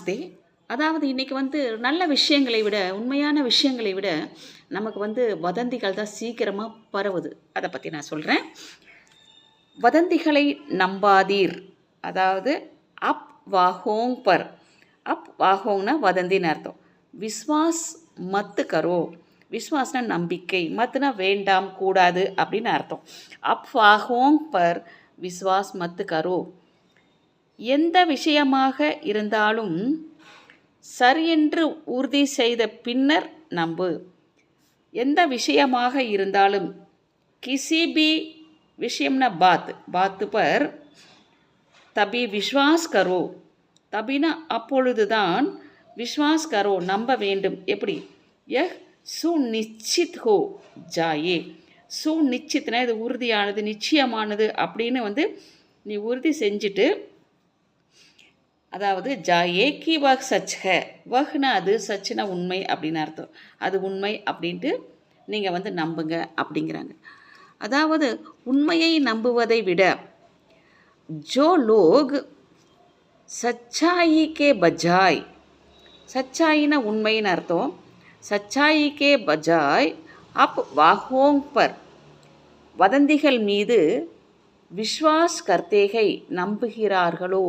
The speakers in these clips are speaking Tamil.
நமஸ்தே. அதாவது இன்றைக்கி வந்து நல்ல விஷயங்களை விட உண்மையான விஷயங்களை விட நமக்கு வந்து வதந்திகள் தான் சீக்கிரமாக பரவுது. அதை பற்றி நான் சொல்கிறேன் வதந்திகளை நம்பாதீர். அதாவது அப் வாஹோங் பர். அப் வாஹோங்னா வதந்தின்னு அர்த்தம். விஸ்வாஸ் மத்து கரோ விஸ்வாஸ்னா நம்பிக்கை. மத்துனா வேண்டாம் கூடாது அப்படின்னு அர்த்தம். அப் வாஹோங் பர். விஸ்வாஸ் மத்து கரோ எந்த விஷயமாக இருந்தாலும் சரியென்று உறுதி செய்த பின்னர் நம்பு. எந்த விஷயமாக இருந்தாலும் கிசிபி விஷயம்னா பாத். பாத்து பர். தபி விஸ்வாஸ் கரோ. தபினா அப்பொழுதுதான் விஸ்வாஸ் கரோ நம்ப வேண்டும். எப்படி? எஹ் சுநிச்சித் ஹோ ஜாயே. சுநிச்சித்னா இது உறுதியானது நிச்சயமானது அப்படின்னு வந்து நீ உறுதி செஞ்சுட்டு அதாவது ஜா ஏகி வஹ் சச் வஹ்னா அது சச்னா உண்மை அப்படின்னு அர்த்தம். அது உண்மை அப்படின்ட்டு நீங்கள் வந்து நம்புங்க அப்படிங்கிறாங்க. அதாவது உண்மையை நம்புவதை விட ஜோ லோக் சச்சாயி கே பஜாய். சச்சாயினா உண்மைன்னு அர்த்தம். சச்சாயிக்கே பஜாய் அப் வாஹோங் பர். வதந்திகள் மீது விஸ்வாஸ் கர்த்தேகை நம்புகிறார்களோ?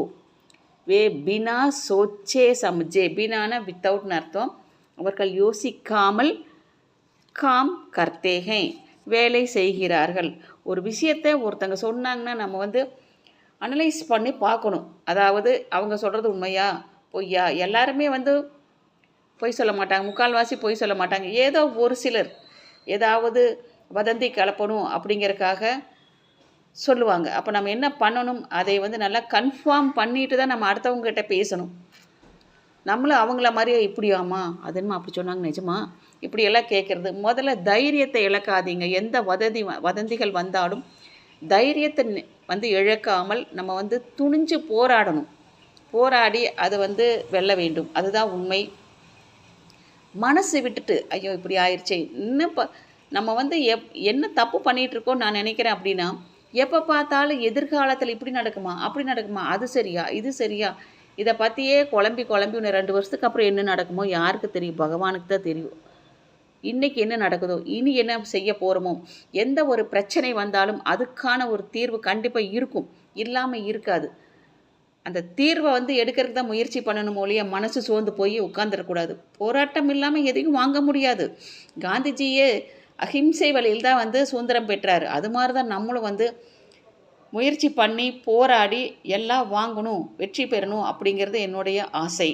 வே பினா சோச்சே சமுஜே. பினான வித்தவுட்னு அர்த்தம். அவர்கள் யோசிக்காமல் காம் கர்த்தேகை வேலை செய்கிறார்கள். ஒரு விஷயத்தை ஒருத்தங்க சொன்னாங்கன்னா நம்ம வந்து அனலைஸ் பண்ணி பார்க்கணும். அதாவது அவங்க சொல்கிறது உண்மையா பொய்யா? எல்லாருமே வந்து பொய் சொல்ல மாட்டாங்க. முக்கால்வாசி பொய் சொல்ல மாட்டாங்க. ஏதோ ஒரு சிலர். ஏதாவது வதந்தி கலப்பணும் அப்படிங்கிறதுக்காக சொல்லுவாங்க. அப்போ நம்ம என்ன பண்ணணும்? அதை வந்து நல்லா கன்ஃபார்ம் பண்ணிட்டு தான் நம்ம அடுத்தவங்ககிட்ட பேசணும். நம்மளும் அவங்கள மாதிரியே இப்படியாமா அது என்னமா அப்படி சொன்னாங்க நிஜமா? இப்படியெல்லாம் கேட்குறது முதல்ல தைரியத்தை இழக்காதீங்க. எந்த வதந்தி வதந்திகள் வந்தாலும் தைரியத்தை வந்து இழக்காமல் நம்ம வந்து துணிஞ்சு போராடணும். போராடி அதை வந்து வெல்ல வேண்டும். அதுதான் உண்மை. மனசு விட்டுட்டு ஐயோ இப்படி ஆயிடுச்சே இன்னும் இப்போ நம்ம வந்து எப் என்ன தப்பு பண்ணிகிட்ருக்கோம் நான் நினைக்கிறேன் அப்படின்னா எப்போ பார்த்தாலும் எதிர்காலத்தில் இப்படி நடக்குமா அப்படி நடக்குமா அது சரியா இது சரியா? இதை பற்றியே குழம்பி குழம்பி இன்னும் ரெண்டு வருஷத்துக்கு அப்புறம் என்ன நடக்குமோ யாருக்கு தெரியும்? பகவானுக்கு தான் தெரியும். இன்றைக்கி என்ன நடக்குதோ இனி என்ன செய்ய போகிறோமோ எந்த ஒரு பிரச்சனை வந்தாலும் அதுக்கான ஒரு தீர்வு கண்டிப்பாக இருக்கும். இல்லாமல் இருக்காது. அந்த தீர்வை வந்து எடுக்கிறதுக்கு தான் முயற்சி பண்ணணும் ஒழிய மனசு சோர்ந்து போய் உட்காந்துடக்கூடாது போராட்டம் இல்லாமல் எதையும் வாங்க முடியாது. காந்திஜியே அஹிம்சை வழியில் தான் வந்து சுதந்திரம் பெற்றார். அது மாதிரி தான் நம்மளும் வந்து முயற்சி பண்ணி போராடி எல்லாம் வாங்கணும் வெற்றி பெறணும் அப்படிங்கிறது என்னுடைய ஆசை.